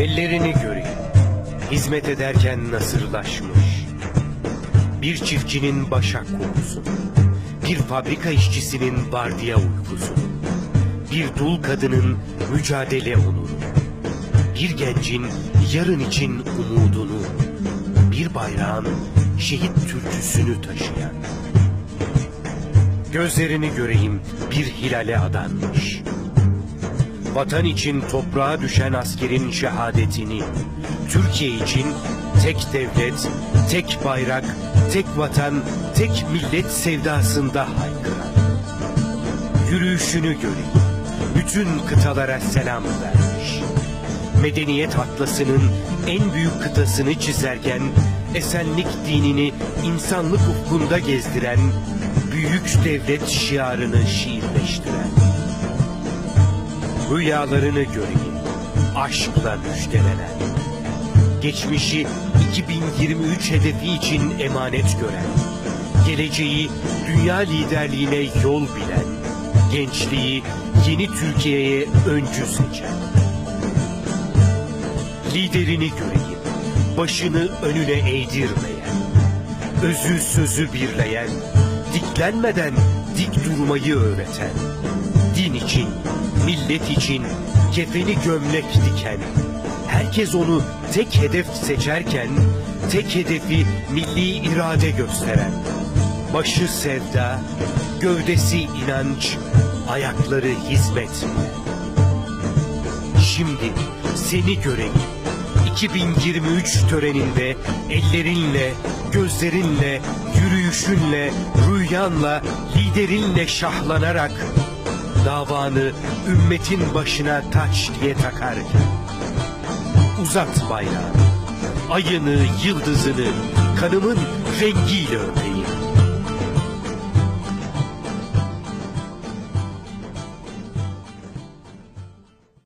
Ellerini göreyim. Hizmet ederken nasırlaşmış. Bir çiftçinin başak kokusu. Bir fabrika işçisinin vardiya uykusu. Bir dul kadının mücadele onuru. Bir gencin yarın için umudunu. Bir bayrağın şehit türküsünü taşıyan. Gözlerini göreyim bir hilale adanmış. Vatan için toprağa düşen askerin şehadetini, Türkiye için tek devlet, tek bayrak, tek vatan, tek millet sevdasında haykıran. Yürüyüşünü göreyim, bütün kıtalara selam vermiş. Medeniyet atlasının en büyük kıtasını çizerken, esenlik dinini insanlık ufkunda gezdiren, büyük devlet şiarını şiirleştiren. Rüyalarını göreyim, aşkla müjdelenen. Geçmişi 2023 hedefi için emanet gören. Geleceği dünya liderliğine yol bilen. Gençliği yeni Türkiye'ye öncü seçen. Liderini göreyim, başını önüne eğdirmeyen. Özü sözü birleyen, diklenmeden dik durmayı öğreten. Din için, millet için kefeni gömlek diken. Herkes onu tek hedef seçerken, tek hedefi milli irade gösteren. Başı sevda, gövdesi inanç, ayakları hizmet? Şimdi seni göreyim. 2023 töreninde ellerinle, gözlerinle, yürüyüşünle, rüyanla, liderinle şahlanarak davanı ümmetin başına taç diye takarken uzat bayrağını, ayını, yıldızını kanımın rengiyle öpeyim.